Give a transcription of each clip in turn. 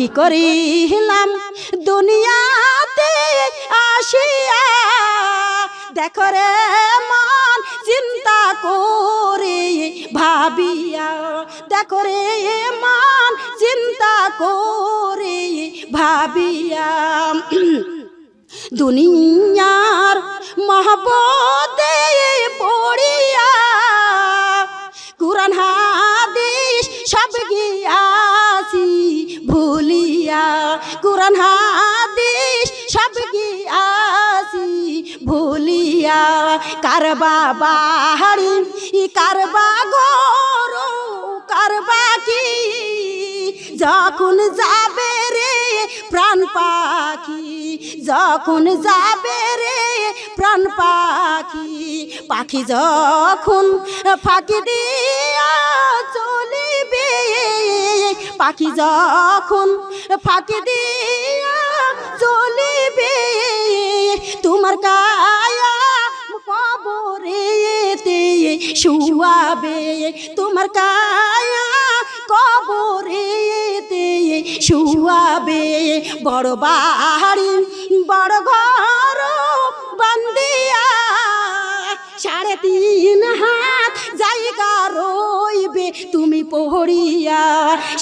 কি করিলাম? দুনিয়াতে আসিয়া দেখো রে মন, চিন্তা করে, ভাবিয়া দেখো রে মন, চিন্তা করে, ভাবিয়া। দুনিয়ার মহব্বতে পড়িয়া, কুরআন, হাদিস সব গিয়াছি কুরআন, হাদিস সব গিয়াছি ভুলিয়া। কারবা বাহারি, কারবা গরু, কারবা কি? যখন যাবে রে প্রাণ পাখি, যখন যাবে রে প্রাণ পাখি পাখি যখন ফাঁকি দিয়া চলিবে পাখি যখন ফাঁকি দিয়া চলিবে তোমার কায়া কবরেতে শুয়াবে। তোমার কায়া কবরেতে শুয়াবে। বড় বাড়ি, বড় ঘর বান্দিয়া সাড়ে তিন রইবে তুমি পহরিয়া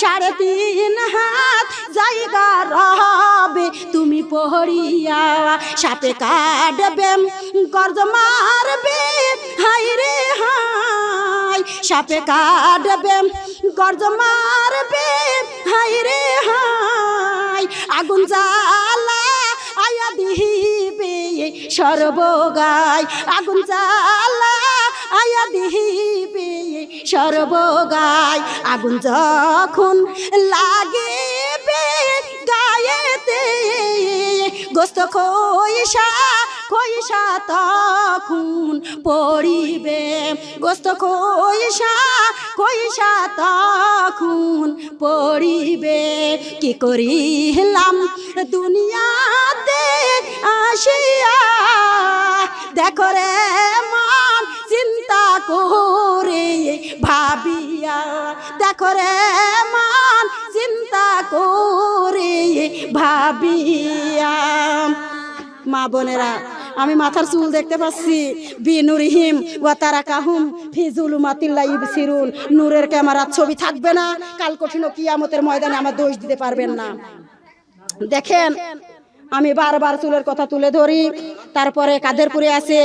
সাড়ে তিন হাত জায়গা রবে, তুমি পহরিয়া সাপে কাটবে গর্জ মারবে হাই রে হাই সাপে কাটবে গর্জ মারবে হাই রে হাই আগুন জ্বালা আয়া দিবে, সর্বগায় আগুন জ্বালা আয়া দিবে, সর্বগায় আগুন যখন লাগিবে গায়েতে, গোস্ত খইসা খইসা তখন পড়িবে। গোস্ত খইসা খইসা তখন পড়িবে। কি করিলাম দুনিয়াতে আসিয়া, দেখো রে চিন্তা করে ভাবিয়া দেখো রে মন, চিন্তা করে ভাবিয়া। মা বোনেরা, আমি মাথার চুল দেখতে পাচ্ছি। বিনুরিহিম ওয়া তারা কাহুম ফিজুল মাতিল্লা ইবসিরুন। নূরের ক্যামেরার ছবি থাকবে না। কাল কঠিন কিয়ামতের ময়দানে আমার দোষ দিতে পারবেন না। দেখেন, আমি বারবার চুলের কথা তুলে ধরি। তারপরে কাদেরপুরে আছে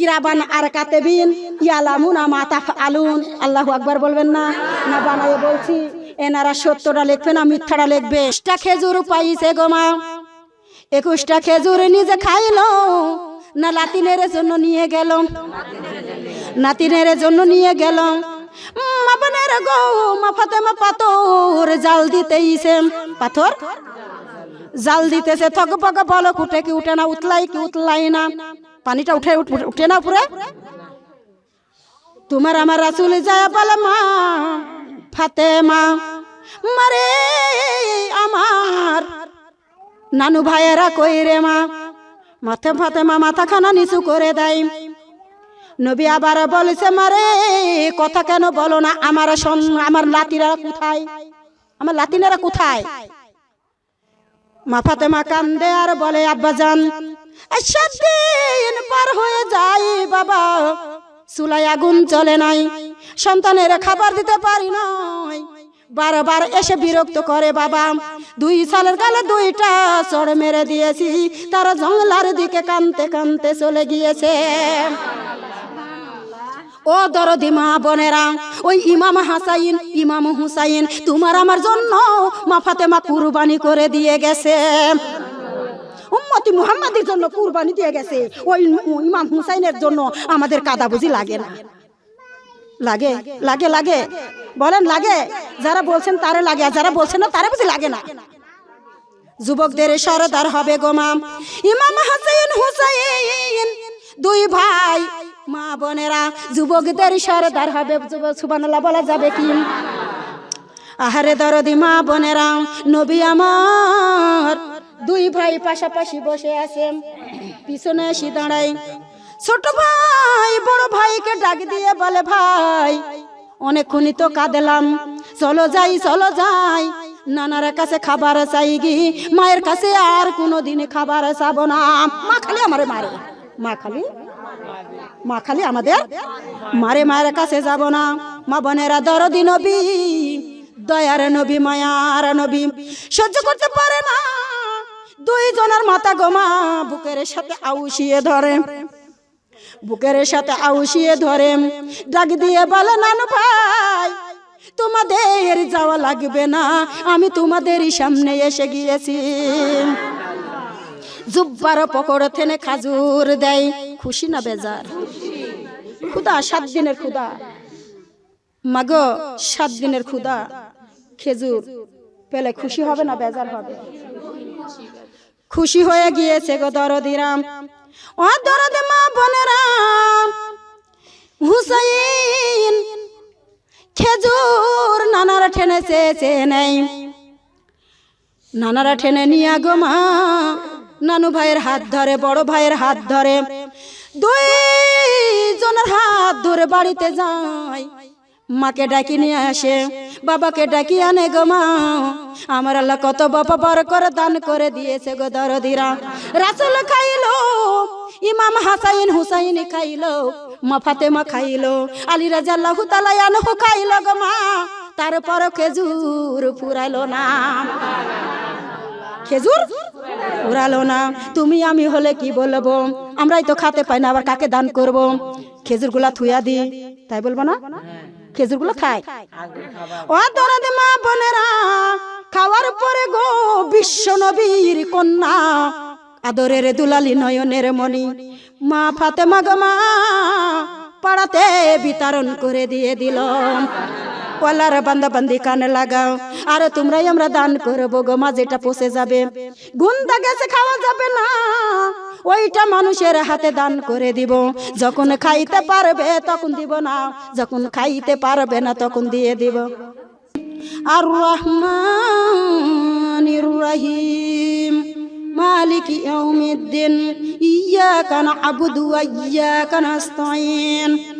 কিরাবান আর কাতে কাতেবিন ইয়ালামুনা মাতা আলুন আল্লাহ আকবার বলবেন না না বানাই বলছি। এনারা সত্যটা লিখবে না মিথ্যাটা লিখবে। একুশটা খেজুর পাইছে গোমা একুশটা খেজুর নিজে খাইলো, না লাতিনের জন্য নিয়ে গেল। নাতিনের জন্য নিয়ে গেল। মাপনের গো মাফাতে মা পাথর জাল দিতেইছে। পাথর? জাল দিতেছে থক পক বলো উঠে কি উঠে না, উতলাই কি উতলাই না। পানিটা উঠে উঠে না পুরে? তোমার আমার রাসুল যায় বলে মা, ফাতেমা মারে আমার। নানু ভাইয়েরা কই রে মা? মাথে ফাতেমা মাথাখানা নিচু করে দেয়। নবী আবার বলেছে, মারে, কথা কেন বলো না? আমার আমার লাতিরা কোথায়? আমার লাতিনেরা কোথায়? মা ফাতেমা কান্দে আর বলে, আব্বাজান এই সাত পার হয়ে যায় বাবা। চুলাই আগুন চলে নাই, সন্তানের খাবার দিতে পারি নাই। বারবার এসে বিরক্ত করে বাবা, দুই সালের কালে দুইটা চড় মেরে দিয়েছি, তারা জঙ্গলার দিকে কানতে কানতে চলে গিয়েছে। ও দরদি মা বোনেরা, ওই ইমাম হাসাইন, ইমাম হুসাইন, তোমার আমার জন্য মা ফাতেমা কুরবানি করে দিয়ে গেছে। উম্মতি মুহাম্মাদের জন্য কুরবানি দিয়ে গেছে। ওই ইমাম হুসাইনের জন্য আমাদের কাদা বুঝি লাগে না। লাগে লাগে লাগে। বলেন, লাগে। যারা বলছেন তারে লাগে, আর যারা বলছেন না তারে বুঝি লাগে না। যুবকদের সরদার হবে গোমাম ইমাম হাসাইন হুসাইন, দুই ভাই, মা বোনেরা যুবকদের সরদার হবে। সুবানাল্লাহ বলা যাবে কি? আহারে দরদি মা বোনেরা, নবী আমার দুই ভাই পাশাপাশি বসে আছে পিছনে এসে দাঁড়াই। ছোট ভাই, বড় ভাইকে ডাক দিয়ে বলে, ভাই, অনেকক্ষণই তো কাঁদলাম। চলো যাই চলো যাই। নানার কাছে খাবার চাই গি। মায়ের কাছে আর কোনো দিন খাবার চাবো না। মা খালি আমারে মারে। মা খালি? মা খালি আমাদের মারে। মায়ের কাছে যাব না। মা বোনেরা দরদি নবী, দয়ার নবী, মায়ার নবী। সহ্য করতে পারে না। দুইজনের মাথা গোমা, বুকের সাথে আউশিয়ে ধরে। বুকের সাথে আউশিয়ে ধরে, ডাক দিয়ে বলে, নানু ভাই, তোমাদের যাওয়া লাগবে না, আমি তোমাদেরই সামনে এসে গিয়েছি। জুব্বার পকড় থেনে খাজুর দেয়, খুশি না বেজার? খুদা সাত দিনের খুদা মাগো, সাত দিনের খুদা খেজুর, পেলে খুশি হবে না, বেজার হবে? খুশি হয়ে গিয়েছে গো দরদিরাম ও দরদ মা বোনেরাম হুসাইন খেজুর নানারা ঠেনে চে নেই। নানারা ঠেনে নিয়ে গো মা, নানু ভাইয়ের হাত ধরে, বড় ভাইয়ের হাত ধরে। দুই জনের হাত ধরে বাড়িতে যায়। মাকে ডাকি নিয়ে আসে, বাবাকে ডাকি আনে গো মা। আমার আল্লাহ কত বাবা বড় করে দান করে দিয়েছে গো দরদিরা। রাসুল খাইলো, ইমাম হাসাইন হুসাইন খাইলো, মা ফাতেমা খাইলো, আলী রাজা আল্লাহ তালায়ানহু খাইলো গো মা। তারপর খেজুর ফুরাইলো না। খেজুর উড়ালো না। তুমি আমি হলে কি বলব? আমরাই তো খাতে পাই না, আবার কাকে দান করব? খেজুরগুলা থুয়া দি। তাই বলব না? খেজুরগুলো খায়। ও দরদে মা বোনেরা খাওয়ার পরে গো বিশ্ব নবীর কন্যা আদরের দুলালি নয়নের মণি। মা ফাতেমা গো মা পাড়াতে বিতরণ করে দিয়ে দিল। ওয়ালার বান্দা বান্দি কানে লাগাও। আর তোমরাই আমরা দান করব গো মা যেটা পচে যাবে। গুন্দা গেছে, খাওয়া যাবে না। ওইটা মানুষের হাতে দান করে দিব। যখন খাইতে পারবে তখন দিব না। যখন খাইতে পারবে না তখন দিয়ে দিব। আর রহমানির রহিম, মালিক ইয়াউমিদ্দিন ইয়াকা না'বুদু ওয়া ইয়াকা নাস্তাঈন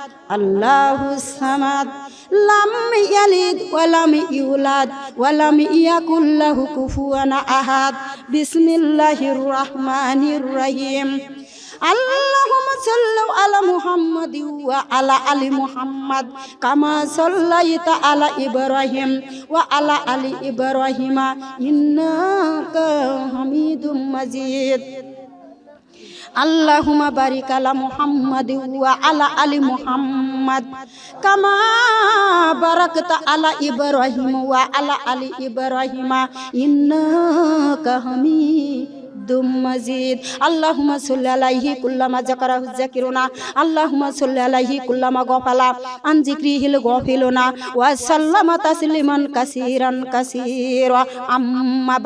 الله الصمد لم يلد ولم يولد ولم يكن له كفوا أحد بسم الله الرحمن الرحيم اللهم صل على محمد وعلى ال محمد كما صليت على ابراهيم وعلى ال ابراهيم انك حميد مجيد আল্লাহুমা বারিক আলা মুহাম্মাদ ওয়া আলা আলি মুহাম্মাদ। কামা বারাকতা আলা ইব্রাহিম ওয়া আলা আলি ইব্রাহিমা। ইন্নাকা হামিদ দুম মজিদ। আল্লাহুমা সাল্লি আলাইহি কুল্লামা জাকারাহু যাকিরুনা। আল্লাহুমা সাল্লি আলাইহি কুল্লামা গফালা। আন জিকরিহিল গফিলুনা। ওয়া সাল্লামা তাসলিমান কাসীরান কাসীরা। আম্মা